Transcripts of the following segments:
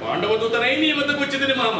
పాండవ దూతనై నీ వద్దకు వచ్చింది మామ.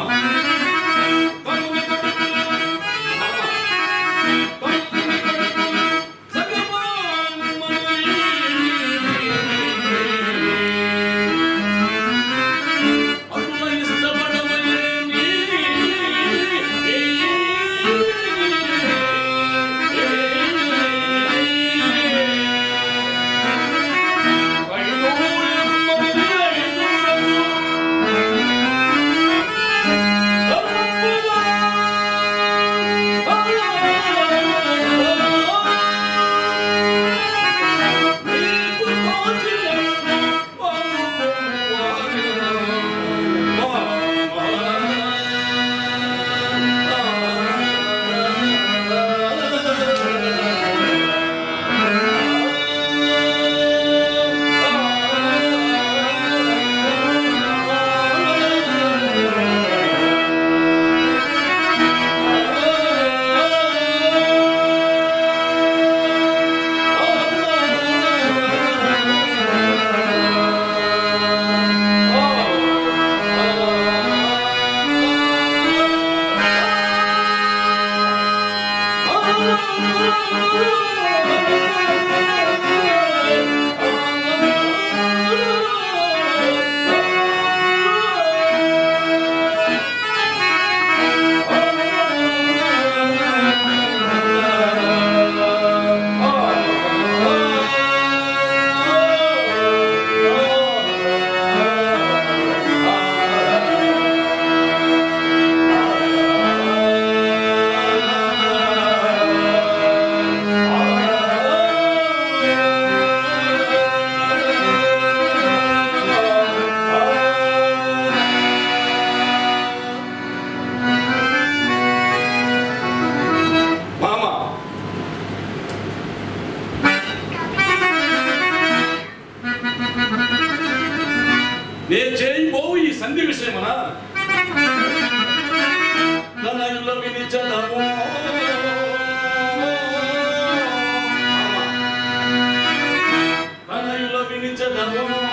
لهم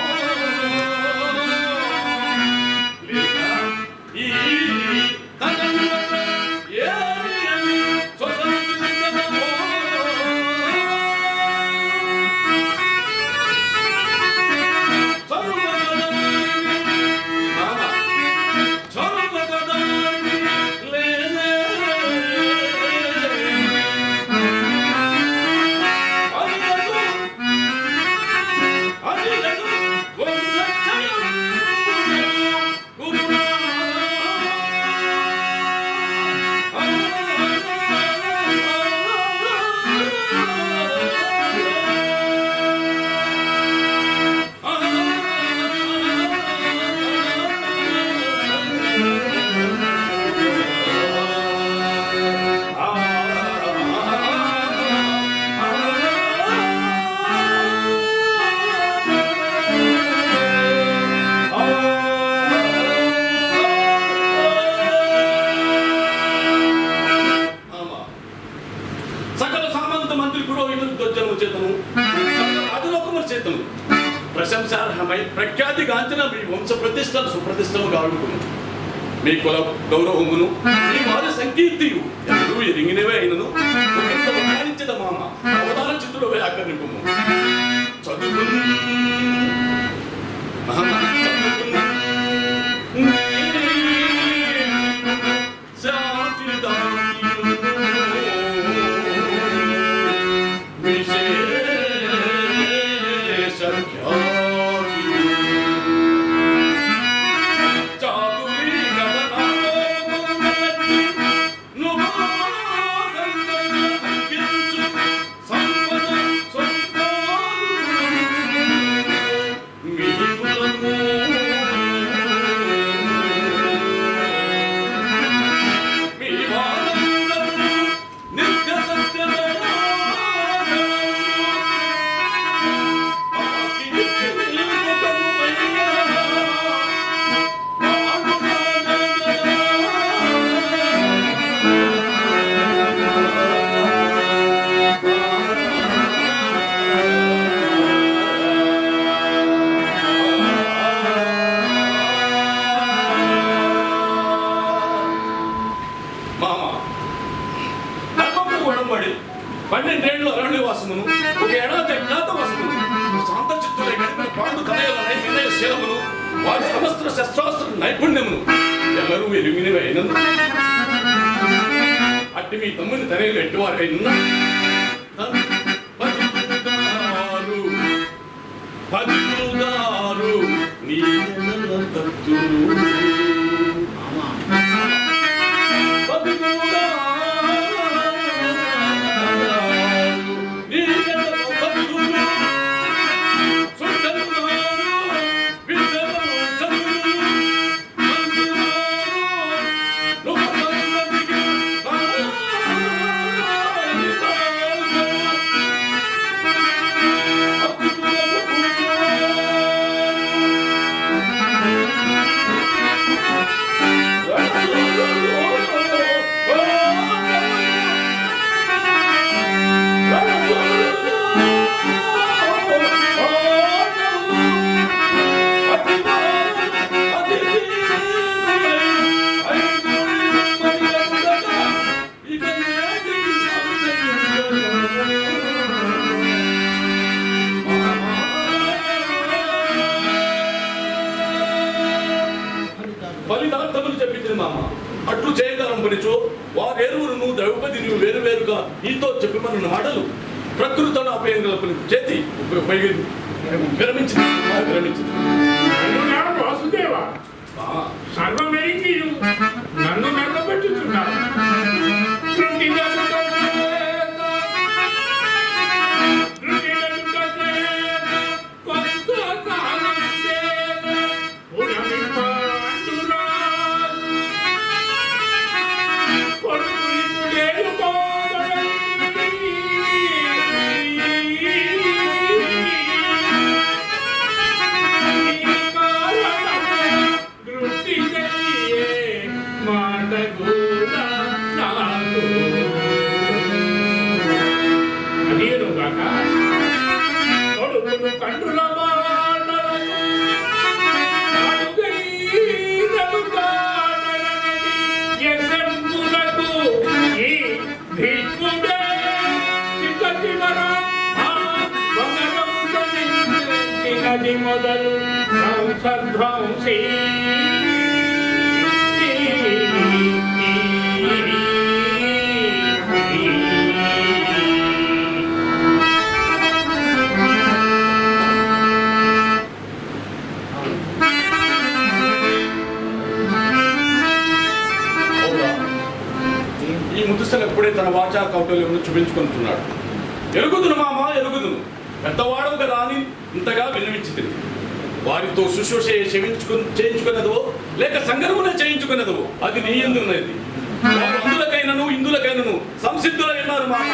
ప్రయత్నం ప్రశంసార్హమై ప్రఖ్యాతి గాంచిన మీ వంశ ప్రతిష్టలు సుప్రతిష్టము కావుకును మీ కుల గౌరవమును మీ వారి సంకీర్తి ఎన్నడూ ఎరిగినవే అయినను ఉపయోగించద మామ అవతార చిత్తుడవే ఆకర్ణిపము చదువు మహమ్మారి అట్టి మీ తమ్ముని తనయులు ఎట్టివారైనా పతితుగారు పతితుగారు నీ నెలల తత్తులు చెప్పింది అట్లు చేయగలం పనిచో వారేరువురును ద్రౌపది నువ్వు వేరు వేరుగా నీతో చెప్పమన్న మాటలు ప్రకృతను అపయంగల చేతి ఉపయోగి విరమించింది. వాసుదేవ. సర్వమేంటి నన్ను నల్లబెట్టుతున్నాడు కౌటల్యమును ఎరుగుదును మామ ఎరుగుదును. పెద్దవాడవు కదా అని ఇంతగా విన్నవించింది వారితో శుశ్రూష క్షమించుకు చేయించుకున్నదో లేక సంగరమునే చేయించుకున్నదో అది నీ ఎందున్నది. అందులకైనను ఇందులకైనను సంసిద్ధులై ఉన్నారు మామ.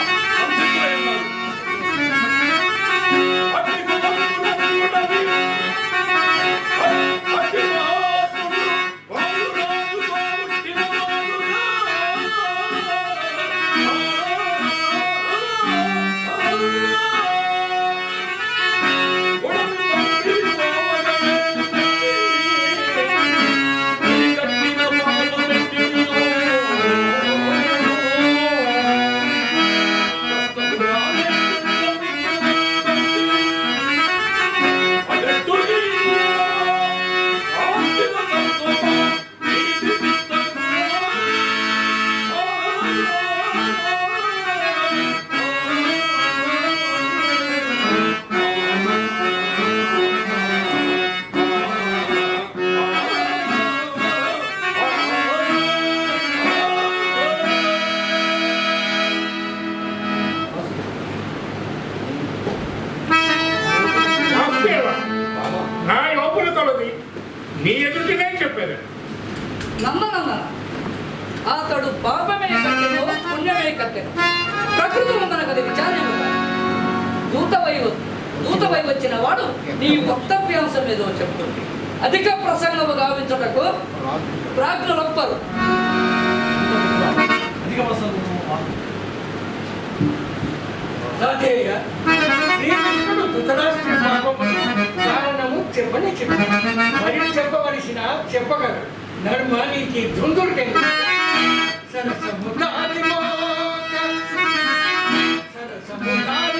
నీ ఎదుటినే చెప్పాను నమ్మనమ్మ. అతడు పాపమే కట్టెను పుణ్యమే కట్టెను. ప్రకృతి మనకది విచారణ దూతవై దూతవై వచ్చిన వాడు నీ వక్తవ్యాంశం ఏదో చెప్తుంది. అధిక ప్రసంగము గావించుటకు ప్రాజ్ఞులొప్పరు. మరియు చెప్పవలసిన చెప్పగలరు. నడుమ నీకు ధుందుడికి సరసముఖాలి సరసముఖాలి